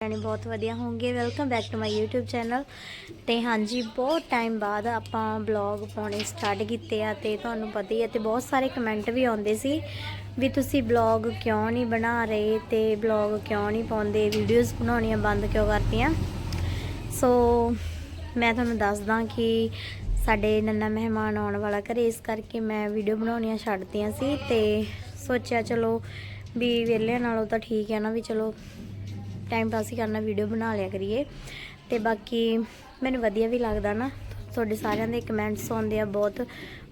ਜਾਣੀ ਬਹੁਤ ਵਧੀਆ ਹੋਣਗੇ। Welcome back to my YouTube channel ਤੇ ਹਾਂਜੀ, ਬਹੁਤ ਟਾਈਮ ਬਾਅਦ ਆਪਾਂ ਬਲੌਗ ਪਾਉਣੇ ਸਟਾਰਟ ਕੀਤੇ ਆ ਤੇ ਤੁਹਾਨੂੰ ਪਤਾ ਹੀ ਹੈ ਤੇ ਬਹੁਤ ਸਾਰੇ ਕਮੈਂਟ ਵੀ ਆਉਂਦੇ ਸੀ ਵੀ ਤੁਸੀਂ ਬਲੌਗ ਕਿਉਂ ਨਹੀਂ ਬਣਾ ਰਹੇ ਤੇ ਬਲੌਗ ਕਿਉਂ ਨਹੀਂ ਪਾਉਂਦੇ ਵੀਡੀਓਜ਼ ਬਣਾਉਣੀਆਂ ਬੰਦ ਕਿਉਂ ਕਰਤੀਆਂ। ਸੋ ਮੈਂ ਤੁਹਾਨੂੰ ਦੱਸਦਾ ਕਿ ਸਾਡੇ ਨੰਨਾ ਮਹਿਮਾਨ ਆਉਣ ਵਾਲਾ ਘਰੇ, ਇਸ ਕਰਕੇ ਮੈਂ ਵੀਡੀਓ ਬਣਾਉਣੀਆਂ ਛੱਡਤੀਆਂ ਸੀ ਤੇ ਸੋਚਿਆ ਚਲੋ ਵੀ ਵਿਹਲਿਆਂ ਨਾਲੋਂ ਤਾਂ ਠੀਕ ਹੈ ਨਾ ਵੀ ਚਲੋ ਟਾਈਮ ਪਾਸ ਹੀ ਕਰਨਾ ਵੀਡੀਓ ਬਣਾ ਲਿਆ ਕਰੀਏ। ਤੇ ਬਾਕੀ ਮੈਨੂੰ ਵਧੀਆ ਵੀ ਲੱਗਦਾ ਨਾ। ਤੁਹਾਡੇ ਸਾਰਿਆਂ ਦੇ ਕਮੈਂਟਸ ਆਉਂਦੇ ਆ, ਬਹੁਤ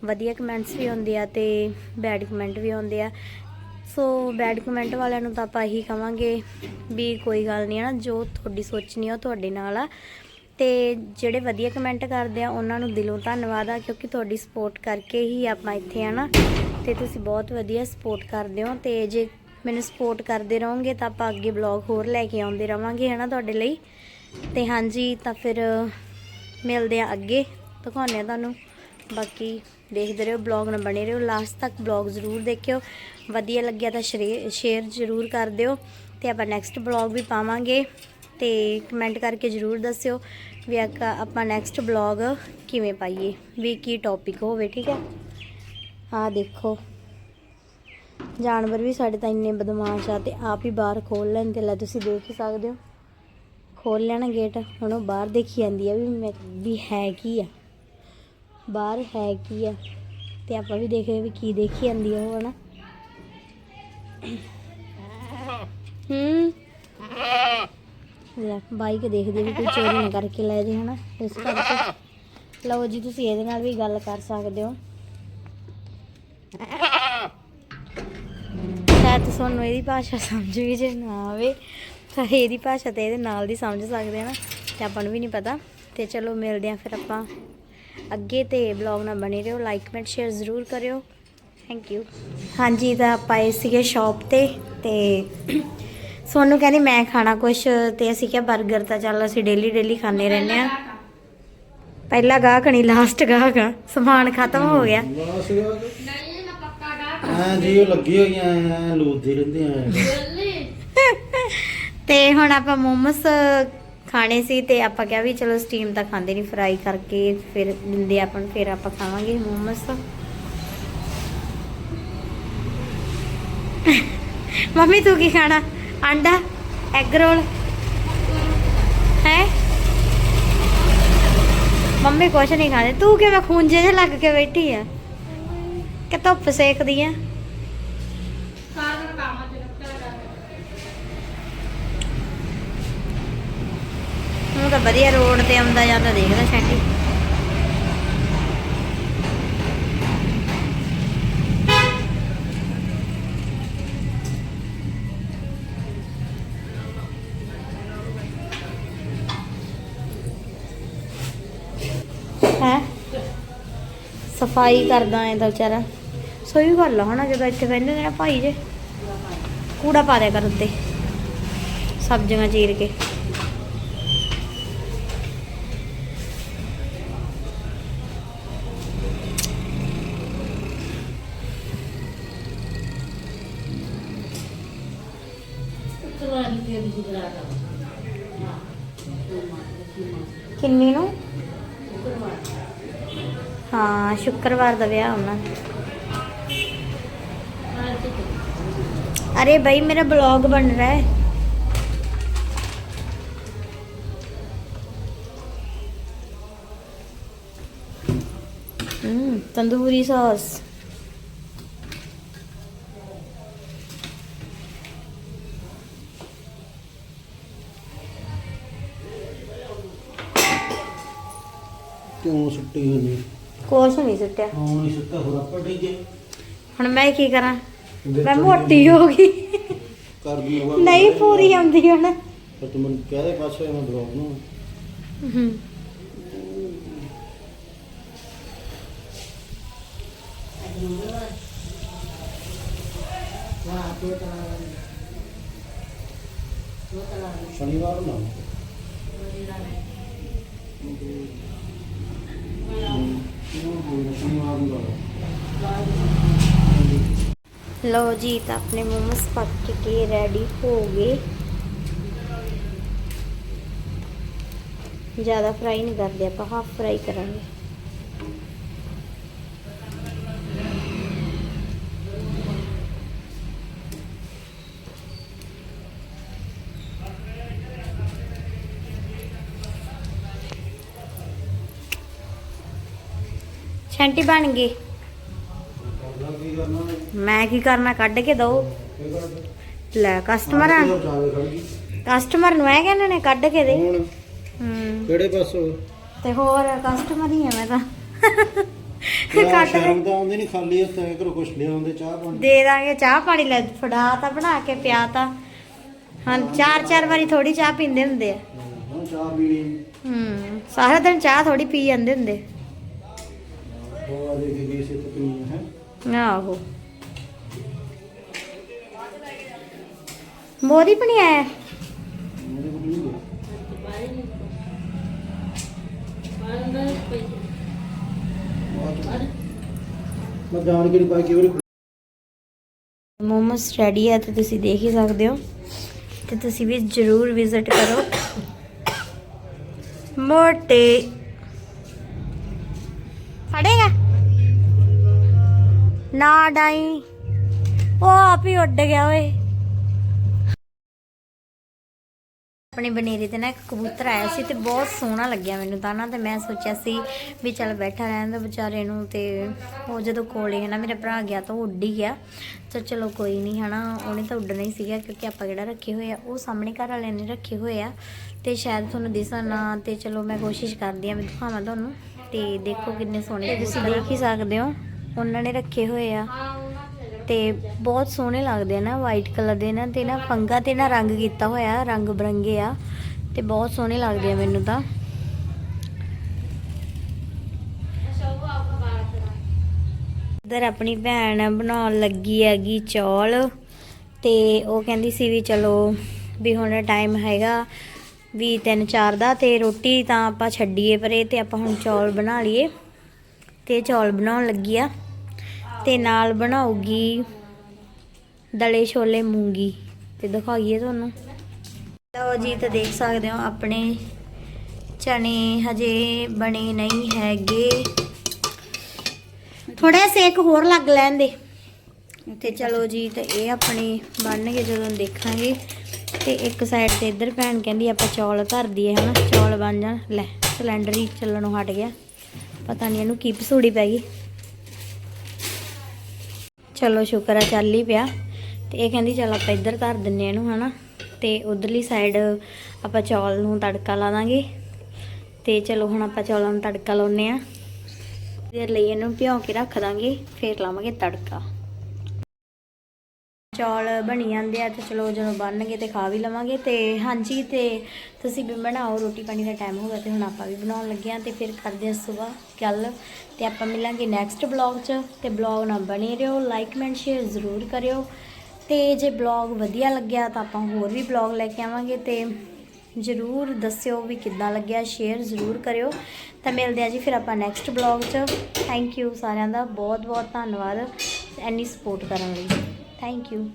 ਵਧੀਆ ਕਮੈਂਟਸ ਵੀ ਆਉਂਦੇ ਆ ਤੇ ਬੈਡ ਕਮੈਂਟ ਵੀ ਆਉਂਦੇ ਆ। ਸੋ ਬੈਡ ਕਮੈਂਟ ਵਾਲਿਆਂ ਨੂੰ ਤਾਂ ਆਪਾਂ ਇਹੀ ਕਵਾਂਗੇ ਵੀ ਕੋਈ ਗੱਲ ਨਹੀਂ ਹੈ ਨਾ, ਜੋ ਤੁਹਾਡੀ ਸੋਚਣੀ ਆ ਉਹ ਤੁਹਾਡੇ ਨਾਲ ਆ। ਤੇ ਜਿਹੜੇ ਵਧੀਆ ਕਮੈਂਟ ਕਰਦੇ ਆ, ਉਹਨਾਂ ਨੂੰ ਦਿਲੋਂ ਧੰਨਵਾਦ ਆ, ਕਿਉਂਕਿ ਤੁਹਾਡੀ ਸਪੋਰਟ ਕਰਕੇ ਹੀ ਆਪਾਂ ਇੱਥੇ ਆ ਨਾ। ਤੇ ਤੁਸੀਂ ਬਹੁਤ ਵਧੀਆ ਸਪੋਰਟ ਕਰਦੇ ਹੋ। ਤੇ ਜੇ ਮੈਨੂੰ ਸਪੋਰਟ ਕਰਦੇ ਰਹੋਗੇ ਤਾਂ ਆਪਾਂ ਅੱਗੇ ਬਲੌਗ ਹੋਰ ਲੈ ਕੇ ਆਉਂਦੇ ਰਵਾਂਗੇ ਹਨਾ ਤੁਹਾਡੇ ਲਈ? ਤੇ ਹਾਂਜੀ, ਤਾਂ ਫਿਰ ਮਿਲਦੇ ਆ ਅੱਗੇ, ਦਿਖਾਉਂਦੇ ਆ ਤੁਹਾਨੂੰ। ਬਾਕੀ ਦੇਖਦੇ ਰਹੋ ਬਲੌਗ ਨਾਲ ਬਣੇ ਰਹੋ। ਲਾਸਟ ਤੱਕ ਬਲੌਗ ਜ਼ਰੂਰ ਦੇਖਿਓ। ਵਧੀਆ ਲੱਗਿਆ ਤਾਂ ਸ਼ੇਅਰ ਜ਼ਰੂਰ ਕਰ ਦਿਓ। ਤੇ ਆਪਾਂ ਨੈਕਸਟ ਬਲੌਗ ਵੀ ਪਾਵਾਂਗੇ। ਤੇ ਕਮੈਂਟ ਕਰਕੇ ਜ਼ਰੂਰ ਦੱਸਿਓ ਵੀ ਆਕਾ- ਆਪਾਂ ਨੈਕਸਟ ਬਲੌਗ ਕਿਵੇਂ ਪਾਈਏ। ਵੀ ਕੀ ਟੌਪਿਕ ਹੋਵੇ, ਠੀਕ ਹੈ? ਆਹ ਦੇਖੋ। ਜਾਨਵਰ ਵੀ ਸਾਡੇ ਤਾਂ ਇੰਨੇ ਬਦਮਾਸ਼ ਆ ਤੇ ਆਪ ਹੀ ਬਾਹਰ ਖੋਲ ਲੈਂਦੇ। ਲੈ ਤੁਸੀਂ ਦੇਖ ਹੀ ਸਕਦੇ ਹੋ। ਖੋਲ ਲੈਣਾ ਗੇਟ ਹੁਣ ਉਹ ਬਾਹਰ ਦੇਖੀ ਜਾਂਦੀ ਆ ਵੀ ਮੈਂ ਵੀ ਹੈ ਕੀ ਆ। ਬਾਹਰ ਹੈ ਕੀ ਆ ਤੇ ਆਪਾਂ ਵੀ ਦੇਖਦੇ ਵੀ ਕੀ ਦੇਖੀ ਜਾਂਦੀ ਆ ਉਹ, ਹਨਾ। ਹੂੰ। ਲੈ ਬਾਈਕ ਦੇਖਦੇ ਵੀ ਕੋਈ ਚੋਰੀ ਨਾ ਕਰਕੇ ਲੈ ਜੇ, ਹਨਾ, ਇਸ ਕਰਕੇ। ਲਓ ਜੀ, ਤੁਸੀਂ ਇਹਦੇ ਨਾਲ ਵੀ ਗੱਲ ਕਰ ਸਕਦੇ ਹੋ। ਸ਼ਾਇਦ ਤੁਹਾਨੂੰ ਇਹਦੀ ਭਾਸ਼ਾ ਸਮਝ ਵੀ ਜੇ ਨਾ ਆਵੇ ਤਾਂ ਇਹਦੀ ਭਾਸ਼ਾ ਤੇ ਇਹਦੇ ਨਾਲ ਦੀ ਸਮਝ ਸਕਦੇ ਆ ਨਾ ਤੇ ਆਪਾਂ ਨੂੰ ਵੀ ਨਹੀਂ ਪਤਾ। ਤੇ ਚਲੋ ਮਿਲਦੇ ਆ ਫਿਰ ਆਪਾਂ। ਅੱਗੇ ਤੇ ਬਲੌਗ ਨਾਲ ਬਣੇ ਰਹੋ ਲਾਈਕ ਕਮੈਂਟ ਸ਼ੇਅਰ ਜ਼ਰੂਰ ਕਰਿਓ। ਥੈਂਕ ਯੂ ਹਾਂਜੀ ਤਾਂ ਆਪਾਂ ਆਏ ਸੀਗੇ ਸ਼ਾਪ ਤੇ ਤੇ ਸੋਨੂੰ ਕਹਿੰਦੀ ਮੈਂ ਖਾਣਾ ਕੁਛ ਤੇ ਅਸੀਂ ਕਿਹਾ 버ਗਰ ਤਾਂ ਚੱਲ ਅਸੀਂ ਡੇਲੀ ਡੇਲੀ ਖਾਂਦੇ ਰਹਿੰਦੇ ਆ। ਪਹਿਲਾ ਗਾਹਕ ਨਹੀਂ ਲਾਸਟ ਗਾਹਕ ਆ। ਸਮਾਨ ਖਤਮ ਹੋ ਗਿਆ। ਹਾਂ, ਜੀ, ਉਹ ਲੱਗੀ ਹੋਈਆਂ ਐ ਲੂਦਦੇ ਰਹਿੰਦੇ ਆ। ਤੇ ਹੁਣ ਆਪਾਂ ਮੋਮੋਸ ਖਾਣੇ ਸੀ ਤੇ ਆਪਾਂ ਕਿਹਾ ਵੀ ਚਲੋ ਸਟੀਮ ਤਾਂ ਖਾਂਦੇ ਨਹੀਂ ਫਰਾਈ ਕਰਕੇ ਫਿਰ ਦਿੰਦੇ ਆਪਾਂ ਨੂੰ, ਫਿਰ ਆਪਾਂ ਖਾਵਾਂਗੇ ਮੋਮੋਸ। ਮੰਮੀ, ਤੂੰ ਕੀ ਖਾਣਾ? ਆਂਡਾ ਐਗ ਰੋਲ ਹੈ? ਮੰਮੀ ਕੁਛ ਨਹੀਂ ਖਾਂਦੇ। ਤੂੰ ਕਿਵੇਂ ਖੂੰਜੇ ਜਿਹੇ ਲੱਗ ਕੇ ਬੈਠੀ ਆ? ਕਿ ਧੁੱਪ ਸੇਕਦੀ ਆ? ਵਧੀਆ ਰੋਡ ਤੇ ਆਉਂਦਾ ਜਾਂਦਾ ਦੇਖਦਾ ਸ਼ੈਂਟੀ। ਹੈ? ਸਫ਼ਾਈ ਕਰਦਾ ਐ ਤਾਂ ਵਿਚਾਰਾ। ਸੋਈ ਗੱਲ ਆ ਹਨਾ ਜਦੋਂ ਇੱਥੇ ਬੈਠੇ ਨੇ ਨਾ ਭਾਈ ਜੇ। ਕੂੜਾ ਪਾ ਦਿਆ ਕਰ ਉੱਤੇ। ਸਬਜ਼ੀਆਂ ਚੀਰ ਕੇ। ਕਿੰਨੀ ਨੂੰ ਹਾਂ ਸ਼ੁੱਕਰਵਾਰ ਦਾ ਵਿਆਹ ਹੋਣਾ अरे भाई मेरा ब्लॉग बन रहा है हम्म तंदूरी सॉस ਕਿਉਂ ਸੁੱਟੀ ਹੋਈ ਕੁਛ ਨਹੀਂ ਸੁੱਟਿਆ। ਹਾਂ ਨਹੀਂ ਸੁੱਤਾ ਹੋਰ ਆਪਾਂ ਠੀਕ ਹੁਣ ਮੈਂ ਕੀ ਕਰਾਂ? ਮੈਂ ਮੋਟੀ ਹੋ ਗਈ। ਕਰ ਦੀ ਨਹੀਂ ਪੂਰੀ ਆਉਂਦੀ ਹੁਣ। ਪਰ ਤੂੰ ਮੈਨੂੰ ਕਹਿ ਦੇ ਪਾਸੇ ਮੈਂ ਬਲੌਗ ਨੂੰ। ਹਮ। ਸ਼ਨੀਵਾਰ ਨੂੰ लो जी तो अपने मोमोज पक के रेडी हो गए। ज़्यादा फ्राई नहीं कर दिया हाफ़ फ्राई करेंगे। ਛੰਟੀ ਬਣ ਗਈ। ਮੈਂ ਕੀ ਕਰਨਾ ਕੱਢ ਕੇ ਕਰਨਾ ਲੈ ਕਸਟਮਰ ਆ। ਕਸਟਮਰ ਨੂੰ ਐ ਕਹਿੰਦੇ ਨੇ ਕੱਢ ਕੇ ਦੇ। ਹੂੰ। ਕਿਹੜੇ ਪਾਸੋਂ? ਤੇ ਹੋਰ ਕਸਟਮਰ ਹੀ ਆ ਮੈਂ ਤਾਂ। ਯਾਰ ਕੱਢ ਦੇ। ਸ਼ਰਮ ਤਾਂ ਆਉਂਦੀ ਨਹੀਂ ਖਾਲੀ ਹੱਥਾਂ ਕਰੋ ਕੁਛ ਲਿਆਉਂਦੇ ਚਾਹ ਪਾਣੀ। ਦੇ ਦਾਂਗੇ ਚਾਹ ਪਾਣੀ ਲੈ ਫੜਾ ਤਾਂ ਬਣਾ ਕੇ ਪਿਆ ਤਾਂ। ਹਾਂ ਚਾਰ ਚਾਰ ਵਾਰੀ ਥੋੜੀ ਚਾਹ ਪੀਂਦੇ ਹੁੰਦੇ ਆ। ਚਾਹ ਪੀਣੀ। ਹੂੰ ਸਾਰਾ ਦਿਨ ਚਾਹ ਥੋੜੀ ਪੀ ਜਾਂਦੇ ਹੁੰਦੇ। ਉਹ ਗਈ ਸੀ ਹੈ। ਆਹੋ। ਮੋਦੀ ਬਣੀ ਆਇਆ ਮੇਰੇ ਕੋਲ ਨਹੀਂ ਗਿਆ ਮੈਂ ਜਾਣ ਕੇ ਨਹੀਂ ਪਾਈ ਕਿ ਉਹ ਮੋਮੋਸ ਰੈਡੀ ਹੈ ਤੇ ਤੁਸੀਂ ਦੇਖ ਹੀ ਸਕਦੇ ਹੋ। ਤੇ ਤੁਸੀਂ ਵੀ ਜਰੂਰ ਵਿਜ਼ਿਟ ਕਰੋ। ਮੋਟੇ ਫੜੇਗਾ ਨਾ ਡਾਈ। ਉਹ ਆਪ ਹੀ ਉੱਡ ਗਿਆ ਓਏ। ਆਪਣੀ ਬਨੇਰੇ ਤੇ ਨਾ ਇੱਕ ਕਬੂਤਰ ਆਇਆ ਸੀ ਤੇ ਬਹੁਤ ਸੋਹਣਾ ਲੱਗਿਆ ਮੈਨੂੰ ਤਾਂ ਨਾ, ਤੇ ਮੈਂ ਸੋਚਿਆ ਸੀ ਵੀ ਚੱਲ ਬੈਠਾ ਰਹਿਣ ਦਾ ਵਿਚਾਰੇ ਨੂੰ ਤੇ ਉਹ ਜਦੋਂ ਕੋਲੇ ਹੈ ਨਾ, ਮੇਰਾ ਭਰਾ ਗਿਆ ਤਾਂ ਉਹ ਉੱਡ ਹੀ ਗਿਆ। ਤਾਂ ਚਲੋ ਕੋਈ ਨਹੀਂ ਹਨਾ, ਉਹਨੇ ਤਾਂ ਉੱਡਣਾ ਹੀ ਸੀਗਾ ਕਿਉਂਕਿ ਆਪਾਂ ਕਿਹੜਾ ਰੱਖੇ ਹੋਏ ਆ। ਉਹ ਸਾਹਮਣੇ ਘਰ ਵਾਲਿਆਂ ਨੇ ਰੱਖੇ ਹੋਏ ਆ ਤੇ ਸ਼ਾਇਦ ਤੁਹਾਨੂੰ ਦਿਸਣ ਨਾ, ਤੇ ਚਲੋ ਮੈਂ ਕੋਸ਼ਿਸ਼ ਕਰਦੀ ਆ ਵੀ ਦਿਖਾਵਾਂ ਤੁਹਾਨੂੰ। ਤੇ ਦੇਖੋ ਕਿੰਨੇ ਸੋਹਣੇ ਤੁਸੀਂ ਦੇਖ ਹੀ ਸਕਦੇ ਹੋ। ਉਹਨਾਂ ਨੇ ਰੱਖੇ ਹੋਏ ਆ। ਤੇ ਬਹੁਤ ਸੋਹਣੇ ਲੱਗਦੇ ਆ ਨਾ ਵਾਈਟ ਕਲਰ ਦੇ ਨਾ, ਤੇ ਨਾ ਪੰਗਾ ਤੇ ਨਾ ਰੰਗ ਕੀਤਾ ਹੋਇਆ, ਰੰਗ ਬਰੰਗੇ ਆ। ਤੇ ਬਹੁਤ ਸੋਹਣੇ ਲੱਗਦੇ ਆ ਮੈਨੂੰ ਤਾਂ। ਇਧਰ ਆਪਣੀ ਭੈਣ ਬਣਾਉਣ ਲੱਗੀ ਹੈਗੀ ਚੌਲ। ਤੇ ਉਹ ਕਹਿੰਦੀ ਸੀ ਵੀ ਚਲੋ, ਵੀ ਹੁਣ ਟਾਈਮ ਹੈਗਾ। ਵੀ 3-4 ਦਾ ਤੇ ਰੋਟੀ ਤਾਂ ਆਪਾਂ ਛੱਡੀਏ ਪਰੇ ਤੇ ਆਪਾਂ ਹੁਣ ਚੌਲ ਬਣਾ ਲਈਏ। ਤੇ ਚੌਲ ਬਣਾਉਣ ਲੱਗੀ ਆ ਤੇ ਨਾਲ ਬਣਾਉਗੀ ਦਲੇ ਛੋਲੇ ਮੂੰਗੀ। ਤੇ ਦਿਖਾਈਏ ਤੁਹਾਨੂੰ। ਲਓ ਜੀ, ਤਾਂ ਦੇਖ ਸਕਦੇ ਹੋ ਆਪਣੇ ਚਣੇ ਹਜੇ ਬਣੇ ਨਹੀਂ ਹੈਗੇ। ਥੋੜਾ ਸੇਕ ਹੋਰ ਲੱਗ ਲੈਣ ਦੇ। ਤੇ ਚਲੋ ਜੀ, ਤੇ ਇਹ ਆਪਣੇ ਬਣ ਗਏ ਜਦੋਂ ਦੇਖਾਂਗੇ। ਤੇ ਇੱਕ ਸਾਈਡ ਤੇ ਇੱਧਰ ਭੈਣ ਕਹਿੰਦੀ ਆਪਾਂ ਚੌਲ ਧਰ ਦਈਏ ਹਨਾ, ਚੌਲ ਬਣ ਜਾਣ। ਲੈ ਸਿਲੰਡਰ ਹੀ ਚੱਲਣੋਂ ਹਟ ਗਿਆ। ਪਤਾ ਨਹੀਂ ਇਹਨੂੰ ਕੀ ਪਸੂੜੀ ਪੈ ਗਈ। ਚਲੋ ਸ਼ੁਕਰ ਆ, ਚੱਲ ਹੀ ਪਿਆ। ਤੇ ਇਹ ਕਹਿੰਦੀ ਚਲ ਆਪਾਂ ਇੱਧਰ ਧਰ ਦਿੰਨੇ ਆ ਇਹਨੂੰ ਹਨਾ। ਤੇ ਉਧਰਲੀ ਸਾਈਡ ਆਪਾਂ ਚੌਲ ਨੂੰ ਤੜਕਾ ਲਾ ਦਾਂਗੇ। ਤੇ ਚਲੋ ਹੁਣ ਆਪਾਂ ਚੌਲਾਂ ਨੂੰ ਤੜਕਾ ਲਾਉਨੇ ਆ। ਦੇਰ ਲਈ ਇਹਨੂੰ ਭਿਓ ਕੇ ਰੱਖ ਦਾਂਗੇ, ਫੇਰ ਲਾਵਾਂਗੇ ਤੜਕਾ। ਚੌਲ ਬਣੀ ਜਾਂਦੇ ਆ ਤੇ ਚਲੋ ਜਦੋਂ ਬਣਨਗੇ ਤੇ ਖਾ ਵੀ ਲਵਾਂਗੇ ਤੇ ਹਾਂਜੀ ਤੇ ਤੁਸੀਂ ਵੀ ਬਣਾਓ, ਰੋਟੀ ਪਾਣੀ ਦਾ ਟਾਈਮ ਹੋ ਗਿਆ ਤੇ ਹੁਣ ਆਪਾਂ ਵੀ ਬਣਾਉਣ ਲੱਗੇ ਆ ਤੇ ਫਿਰ ਕਰਦੇ ਆ ਸਵੇਰ ਗੱਲ ਤੇ ਆਪਾਂ ਮਿਲਾਂਗੇ ਨੈਕਸਟ ਬਲੌਗ 'ਚ ਤੇ ਬਲੌਗ ਨਾਲ ਬਣੇ ਰਹੋ ਲਾਈਕ ਕਮੈਂਟ ਸ਼ੇਅਰ ਜ਼ਰੂਰ ਕਰਿਓ ਤੇ ਜੇ ਬਲੌਗ ਵਧੀਆ ਲੱਗਿਆ ਤਾਂ ਆਪਾਂ ਹੋਰ ਵੀ ਬਲੌਗ ਲੈ ਕੇ ਆਵਾਂਗੇ ਤੇ ਜ਼ਰੂਰ ਦੱਸਿਓ ਵੀ ਕਿੱਦਾਂ ਲੱਗਿਆ ਸ਼ੇਅਰ ਜ਼ਰੂਰ ਕਰਿਓ ਤਾਂ ਮਿਲਦੇ ਆ ਜੀ ਫਿਰ ਆਪਾਂ ਨੈਕਸਟ ਬਲੌਗ 'ਚ। ਥੈਂਕ ਯੂ ਸਾਰਿਆਂ ਦਾ ਬਹੁਤ ਬਹੁਤ ਧੰਨਵਾਦ ਐਨੀ ਸਪੋਰਟ ਕਰਨ ਲਈ। Thank you